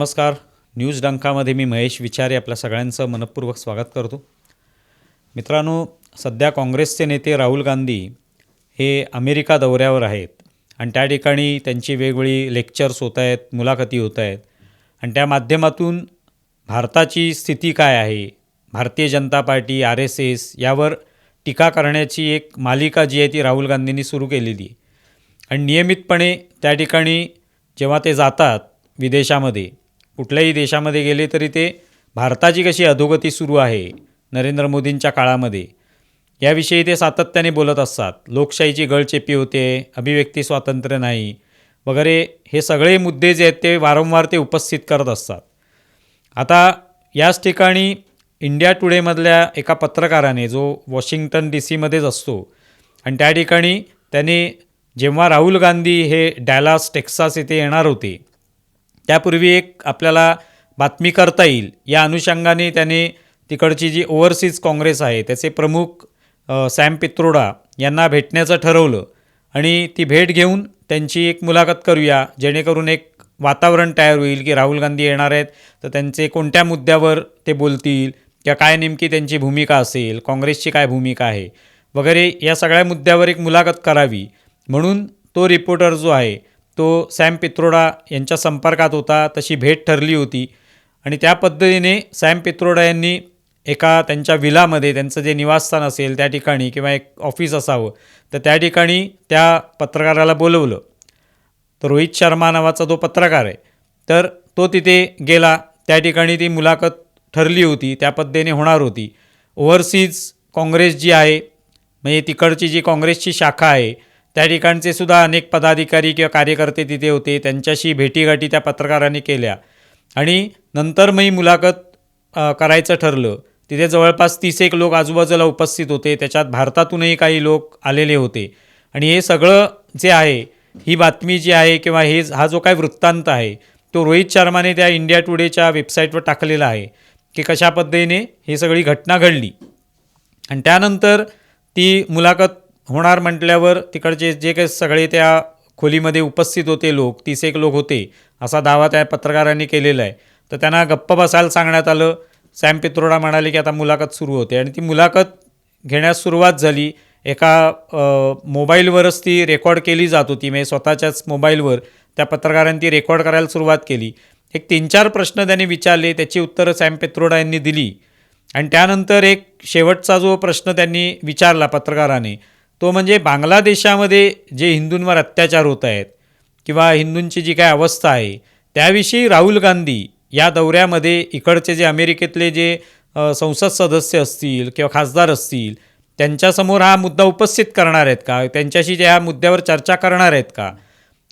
नमस्कार. न्यूज डंकामध्ये मी महेश विचारे आपल्या सगळ्यांचं मनपूर्वक स्वागत करतो. मित्रांनो सध्या काँग्रेसचे नेते राहुल गांधी हे अमेरिका दौऱ्यावर आहेत आणि त्या ठिकाणी त्यांची वेगवेगळी लेक्चर्स होत आहेत मुलाखती होत आहेत. आणि त्या माध्यमातून भारताची स्थिती काय आहे? Bharatiya Janata Party R S S यावर टीका करण्याची एक मालिका जी आहे ती राहुल गांधींनी सुरू केलेली. आहे आणि नियमितपणे त्या ठिकाणी जेव्हा ते जातात विदेशामध्ये कुठल्याही देशामध्ये गेले तरी ते भारताची कशी अधोगती सुरू आहे नरेंद्र मोदींच्या काळामध्ये याविषयी ते सातत्याने बोलत असतात. लोकशाहीची गळचेपी होते अभिव्यक्ती स्वातंत्र्य नाही वगैरे हे सगळे मुद्दे जे आहेत ते वारंवार ते उपस्थित करत असतात. आता याच ठिकाणी इंडिया टुडेमधल्या एका पत्रकाराने जो वॉशिंग्टन डी सीमध्येच असतो आणि त्या ठिकाणी त्याने जेव्हा राहुल गांधी हे डॅलास टेक्सास येथे येणार होते त्यापूर्वी एक आपल्याला बातमी करता येईल. या अनुषंगाने त्याने तिकडची जी ओव्हरसीज काँग्रेस आहे त्याचे प्रमुख सॅम पित्रोडा यांना भेटण्याचं ठरवलं आणि ती भेट घेऊन त्यांची एक मुलाखत करूया जेणेकरून एक वातावरण तयार होईल की राहुल गांधी येणार आहेत तर त्यांचे कोणत्या मुद्द्यावर ते बोलतील किंवा काय नेमकी त्यांची भूमिका असेल काँग्रेसची काय भूमिका आहे वगैरे या सगळ्या मुद्द्यावर एक मुलाखत करावी. म्हणून तो रिपोर्टर जो आहे तो सॅम पित्रोडा यांच्या संपर्कात होता तशी भेट ठरली होती. आणि त्या पद्धतीने सॅम पित्रोडा यांनी एका त्यांच्या विलामध्ये त्यांचं जे निवासस्थान असेल त्या ठिकाणी किंवा एक ऑफिस असावं तर त्या ठिकाणी त्या पत्रकाराला बोलवलं. तर रोहित शर्मा नावाचा जो पत्रकार आहे. तर तो तिथे गेला. त्या ठिकाणी ती मुलाखत ठरली होती. त्या पद्धतीने होणार होती. ओव्हरसीज काँग्रेस जी आहे म्हणजे तिकडची जी काँग्रेसची शाखा आहे त्या ठिकाणचे सुद्धा अनेक पदाधिकारी किंवा कार्यकर्ते तिथे होते. त्यांच्याशी भेटीगाठी त्या पत्रकारांनी केल्या. आणि नंतर मी मुलाखत करायचं ठरलं. तिथे जवळपास तीस एक लोक आजूबाजूला उपस्थित होते. त्याच्यात भारतातूनही काही लोक आलेले होते. आणि हे सगळं जे आहे ही बातमी जी आहे किंवा हे हा जो काय वृत्तांत आहे तो रोहित शर्माने त्या इंडिया टुडेच्या वेबसाईटवर टाकलेला आहे की कशा पद्धतीने ही सगळी घटना घडली. आणि त्यानंतर ती मुलाखत होणार म्हटल्यावर तिकडचे जे काही सगळे त्या खोलीमध्ये उपस्थित होते लोक तीस एक लोक होते असा दावा त्या पत्रकारांनी केलेला आहे. तर त्यांना गप्प बसायला सांगण्यात आलं. सॅम पित्रोडा म्हणाले की आता मुलाखत सुरू होते. आणि ती मुलाखत घेण्यास सुरुवात झाली. एका मोबाईलवरच ती रेकॉर्ड केली जात होती. म्हणजे स्वतःच्याच मोबाईलवर त्या पत्रकारांनी ती रेकॉर्ड करायला सुरुवात केली. एक तीन चार प्रश्न त्यांनी विचारले. त्याची उत्तरं सॅम पित्रोडा यांनी दिली. आणि त्यानंतर एक शेवटचा जो प्रश्न त्यांनी विचारला पत्रकाराने तो म्हणजे बांगलादेशामध्ये जे हिंदूंवर अत्याचार होत आहेत किंवा हिंदूंची जी काय अवस्था आहे त्याविषयी राहुल गांधी या दौऱ्यामध्ये इकडचे जे अमेरिकेतले जे संसद सदस्य असतील किंवा खासदार असतील त्यांच्यासमोर हा मुद्दा उपस्थित करणार आहेत का? त्यांच्याशी त्या मुद्द्यावर चर्चा करणार आहेत का?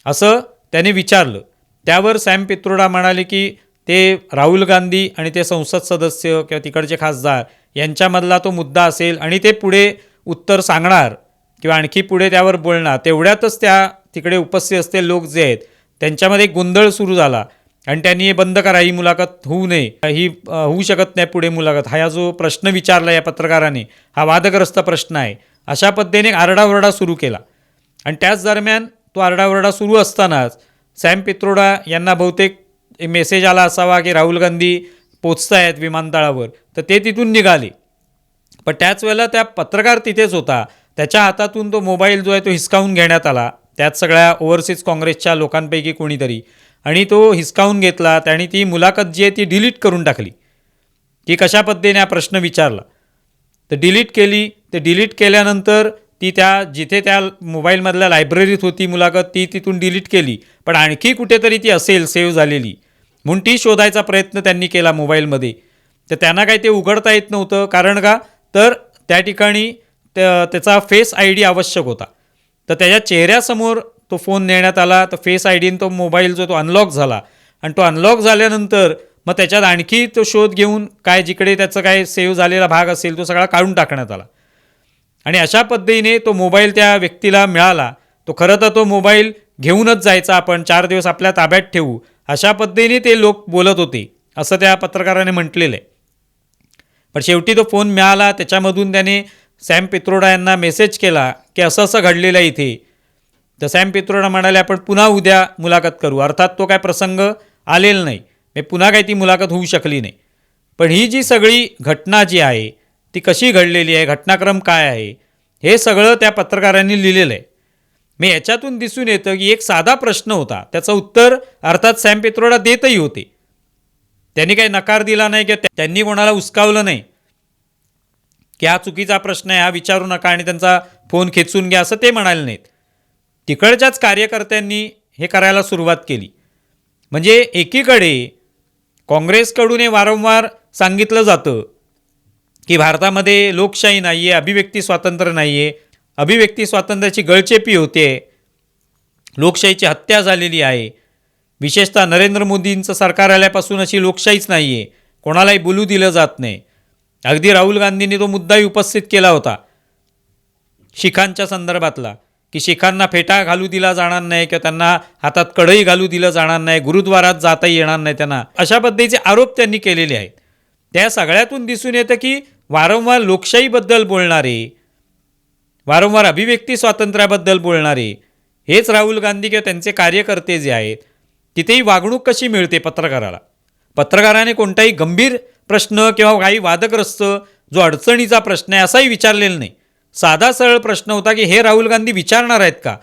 असं त्याने विचारलं. त्यावर सॅम पित्रोडा म्हणाले की ते राहुल गांधी आणि ते संसद सदस्य किंवा तिकडचे खासदार यांच्यामधला तो मुद्दा असेल आणि ते पुढे उत्तर सांगणार. किंवा आणखी पुढे त्यावर बोलणार तेवढ्यातच त्या तिकडे उपस्थित असते लोक जे आहेत त्यांच्यामध्ये एक गोंधळ सुरू झाला. आणि त्यांनी हे बंद करा ही मुलाखत होऊ नये ही होऊ शकत नाही पुढे मुलाखत. हा या जो प्रश्न विचारला या पत्रकाराने हा वादग्रस्त प्रश्न आहे. अशा पद्धतीने आरडाओरडा सुरू केला. आणि त्याच दरम्यान तो आरडाओरडा सुरू असतानाच सॅम पित्रोडा यांना बहुतेक मेसेज आला असावा की राहुल गांधी पोचत आहेत विमानतळावर. तर ते तिथून निघाले. पण त्याच वेळेला त्या पत्रकार तिथेच होता. त्याच्या हातातून तो मोबाईल जो आहे तो हिसकावून घेण्यात आला. त्यात सगळ्या ओव्हरसीज काँग्रेसच्या लोकांपैकी कोणीतरी. आणि तो हिसकावून घेतला त्याने ती मुलाखत जी आहे ती डिलीट करून टाकली. की कशा पद्धतीने हा प्रश्न विचारला. तर डिलीट केली. तर डिलीट केल्यानंतर ती त्या जिथे त्या मोबाईलमधल्या लायब्ररीत होती मुलाखत ती तिथून डिलीट केली. पण आणखी कुठेतरी ती असेल सेव्ह झालेली. म्हणून ती शोधायचा प्रयत्न त्यांनी केला मोबाईलमध्ये. तर त्यांना काही ते उघडता येत नव्हतं. कारण का? तर त्या ठिकाणी त्या त्याचा फेस आय डी आवश्यक होता. तर त्याच्या चेहऱ्यासमोर तो फोन नेण्यात आला तर फेस आय डीन तो मोबाईल जो तो अनलॉक झाला. आणि तो अनलॉक झाल्यानंतर मग त्याच्यात आणखी तो शोध घेऊन काय जिकडे त्याचं काय सेव्ह झालेला भाग असेल तो सगळा काढून टाकण्यात आला. आणि अशा पद्धतीने तो मोबाईल त्या व्यक्तीला मिळाला. तो खरं तर तो मोबाईल घेऊनच जायचा आपण चार दिवस आपल्या ताब्यात ठेवू. अशा पद्धतीने ते लोक बोलत होते असं त्या पत्रकाराने म्हटलेलं आहे. पण शेवटी तो फोन मिळाला त्याच्यामधून त्याने सॅम पित्रोडा यांना मेसेज केला की असं असं घडलेलं आहे इथे. तर सॅम पित्रोडा म्हणाले आपण पुन्हा उद्या मुलाखत करू. अर्थात तो काय प्रसंग आलेला नाही. मी पुन्हा काही ती मुलाखत होऊ शकली नाही. पण ही जी सगळी घटना जी आहे ती कशी घडलेली आहे घटनाक्रम काय आहे हे सगळं त्या पत्रकारांनी लिहिलेलं आहे. मी याच्यातून दिसून येतं की एक साधा प्रश्न होता. त्याचं उत्तर अर्थात सॅम पित्रोडा देतही होते. त्यांनी काही नकार दिला नाही किंवा त्यांनी कोणाला उचकावलं नाही. की हा चुकीचा प्रश्न आहे हा विचारू नका आणि त्यांचा फोन खेचून घ्या असं ते म्हणाले नाहीत. तिकडच्याच कार्यकर्त्यांनी हे करायला सुरुवात केली. म्हणजे एकीकडे काँग्रेसकडून हे वारंवार सांगितलं जातं की भारतामध्ये लोकशाही नाही आहे अभिव्यक्ती स्वातंत्र्य नाही आहे अभिव्यक्ती स्वातंत्र्याची गळचेपी होते लोकशाहीची हत्या झालेली आहे. विशेषतः नरेंद्र मोदींचं सरकार आल्यापासून अशी लोकशाहीच नाही आहे कोणालाही बोलू दिलं जात नाही. अगदी राहुल गांधींनी तो मुद्दाही उपस्थित केला होता. शिखांच्या संदर्भातला की शिखांना फेटा घालू दिला जाणार नाही किंवा त्यांना हातात कढई घालू दिलं जाणार नाही गुरुद्वारात जाताही येणार नाही त्यांना अशा पद्धतीचे आरोप त्यांनी केलेले आहेत. त्या सगळ्यातून दिसून येतं की वारंवार लोकशाहीबद्दल बोलणारे वारंवार अभिव्यक्ती स्वातंत्र्याबद्दल बोलणारे हेच राहुल गांधी किंवा त्यांचे कार्यकर्ते जे आहेत तिथेही वागणूक कशी मिळते पत्रकाराला? पत्रकाराने कोणताही गंभीर प्रश्न किंवा काही वादग्रस्त जो अडचणीचा प्रश्न आहे असाही विचारलेला नाही. साधा सरळ प्रश्न होता की हे राहुल गांधी विचारणार आहेत का?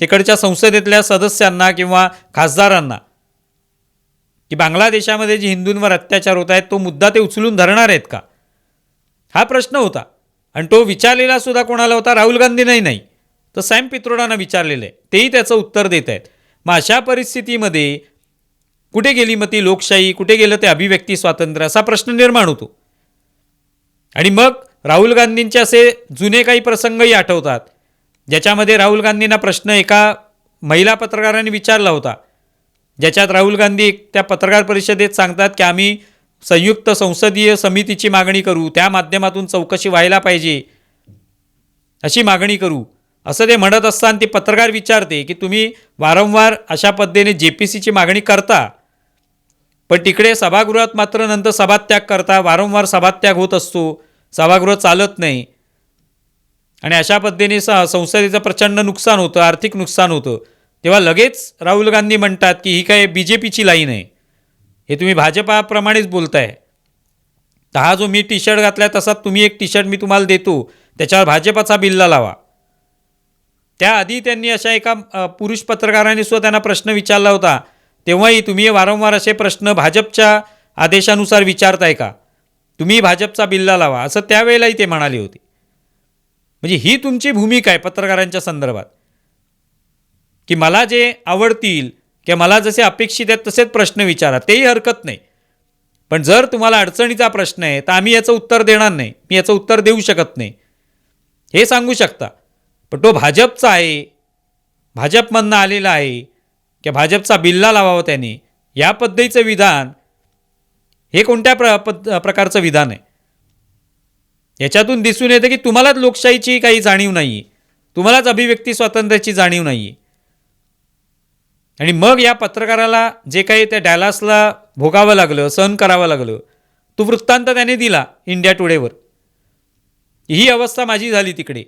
तिकडच्या संसदेतल्या सदस्यांना किंवा खासदारांना. की बांगलादेशामध्ये जे हिंदूंवर अत्याचार होत आहेत तो मुद्दा ते उचलून धरणार आहेत का? हा प्रश्न होता. आणि तो विचारलेला सुद्धा कोणाला होता? राहुल गांधींनाही नाही. तर सॅम पित्रोडांना विचारलेलं आहे. तेही त्याचं उत्तर देत आहेत. मग अशा परिस्थितीमध्ये कुठे गेली मग ती लोकशाही? कुठे गेलं ते अभिव्यक्ती स्वातंत्र्य? असा प्रश्न निर्माण होतो. आणि मग राहुल गांधींचे असे जुने काही प्रसंगही आठवतात ज्याच्यामध्ये राहुल गांधींना प्रश्न एका महिला पत्रकाराने विचारला होता. ज्याच्यात राहुल गांधी त्या पत्रकार परिषदेत सांगतात की आम्ही संयुक्त संसदीय समितीची मागणी करू त्या माध्यमातून चौकशी व्हायला पाहिजे. अशी मागणी करू. असं ते म्हणत असताना ती पत्रकार विचारते की तुम्ही वारंवार अशा पद्धतीने जे पी सीची मागणी करता? पण तिकडे सभागृहात मात्र नंतर सभात्याग करता वारंवार सभात्याग होत असतो. सभागृह चालत नाही. आणि अशा पद्धतीने स संसदेचं प्रचंड नुकसान होतं आर्थिक नुकसान होतं. तेव्हा लगेच राहुल गांधी म्हणतात की ही काय बी जे पीची लाईन आहे. हे तुम्ही भाजपाप्रमाणेच बोलताय. तर हा जो मी टी शर्ट घातला आहे तसा तुम्ही एक टी शर्ट मी तुम्हाला देतो. त्याच्यावर भाजपाचा बिल्ला लावा. त्याआधी त्यांनी अशा एका पुरुष पत्रकाराने सुद्धा त्यांना प्रश्न विचारला होता. तेव्हाही तुम्ही वारंवार असे प्रश्न भाजपच्या आदेशानुसार विचारताय का? तुम्ही भाजपचा बिल्ला लावा असं त्यावेळेलाही ते म्हणाले होते. म्हणजे ही तुमची भूमिका आहे पत्रकारांच्या संदर्भात. की मला जे आवडतील किंवा मला जसे अपेक्षित आहेत तसेच प्रश्न विचारा तेही हरकत नाही. पण जर तुम्हाला अडचणीचा प्रश्न आहे तर आम्ही याचं उत्तर देणार नाही मी याचं उत्तर देऊ शकत नाही. हे सांगू शकता. पण तो भाजपचा आहे भाजपमधनं आलेला आहे की भाजपचा बिल्ला लावावा त्याने. या पद्धतीचं विधान हे कोणत्या प्र पद प्रकारचं विधान आहे? याच्यातून दिसून येतं की तुम्हालाच लोकशाहीची काही जाणीव नाही आहे तुम्हालाच अभिव्यक्ती स्वातंत्र्याची जाणीव नाही आहे आणि मग या पत्रकाराला जे काही त्या डॅलासला भोगावं लागलं सहन करावं लागलं तो वृत्तांत त्याने दिला इंडिया टुडेवर. ही अवस्था माझी झाली तिकडे.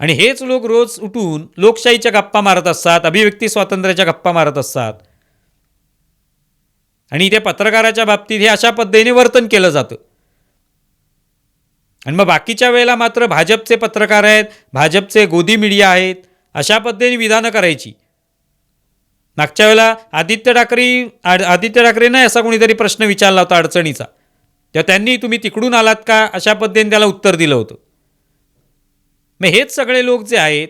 आणि हेच लोक रोज उठून लोकशाहीच्या गप्पा मारत असतात अभिव्यक्ती स्वातंत्र्याच्या गप्पा मारत असतात. आणि इथे पत्रकाराच्या बाबतीत हे अशा पद्धतीने वर्तन केलं जातं. आणि मग बाकीच्या वेळेला मात्र भाजपचे पत्रकार आहेत भाजपचे गोदी मीडिया आहेत अशा पद्धतीने विधानं करायची. मागच्या वेळेला आदित्य ठाकरे आदित्य आदित्य नाही असा कोणीतरी प्रश्न विचारला होता अडचणीचा. तेव्हा त्यांनी तुम्ही तिकडून आलात का? अशा पद्धतीने त्याला उत्तर दिलं होतं. मग हेच सगळे लोक जे आहेत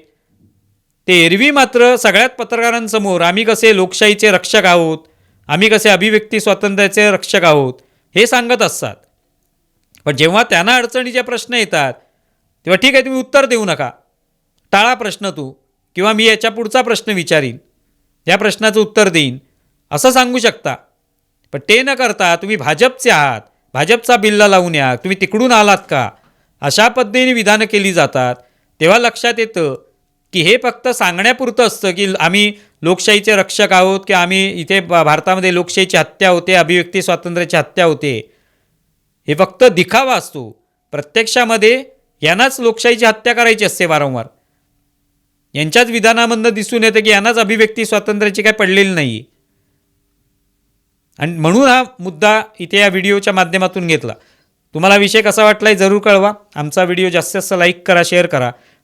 ते एरवी मात्र सगळ्यात पत्रकारांसमोर आम्ही कसे लोकशाहीचे रक्षक आहोत आम्ही कसे अभिव्यक्ती स्वातंत्र्याचे रक्षक आहोत हे सांगत असतात. पण जेव्हा त्यांना अडचणीचे प्रश्न येतात तेव्हा ठीक आहे तुम्ही उत्तर देऊ नका. टाळा प्रश्न तू किंवा मी याच्या पुढचा प्रश्न विचारीन. या प्रश्नाचं उत्तर देईन. असं सांगू शकता. पण ते न करता तुम्ही भाजपचे आहात भाजपचा बिल्ला लावून या तुम्ही तिकडून आलात का? अशा पद्धतीने विधानं केली जातात. तेव्हा लक्षात येतं की हे फक्त सांगण्यापुरतं असतं की आम्ही लोकशाहीचे रक्षक आहोत की आम्ही इथे भारतामध्ये लोकशाहीची हत्या होते अभिव्यक्ती स्वातंत्र्याची हत्या होते. हे फक्त दिखावा असतो. प्रत्यक्षामध्ये यांनाच लोकशाहीची हत्या करायची असते वारंवार. यांच्याच विधानामधनं दिसून येतं की यांनाच अभिव्यक्ती स्वातंत्र्याची काय पडलेली नाही. आणि म्हणून हा मुद्दा इथे या व्हिडिओच्या माध्यमातून घेतला. तुम्हाला विषय कसा वाटला जरूर कळवा. आमचा व्हिडिओ जास्तीत जास्त लाईक करा शेअर करा.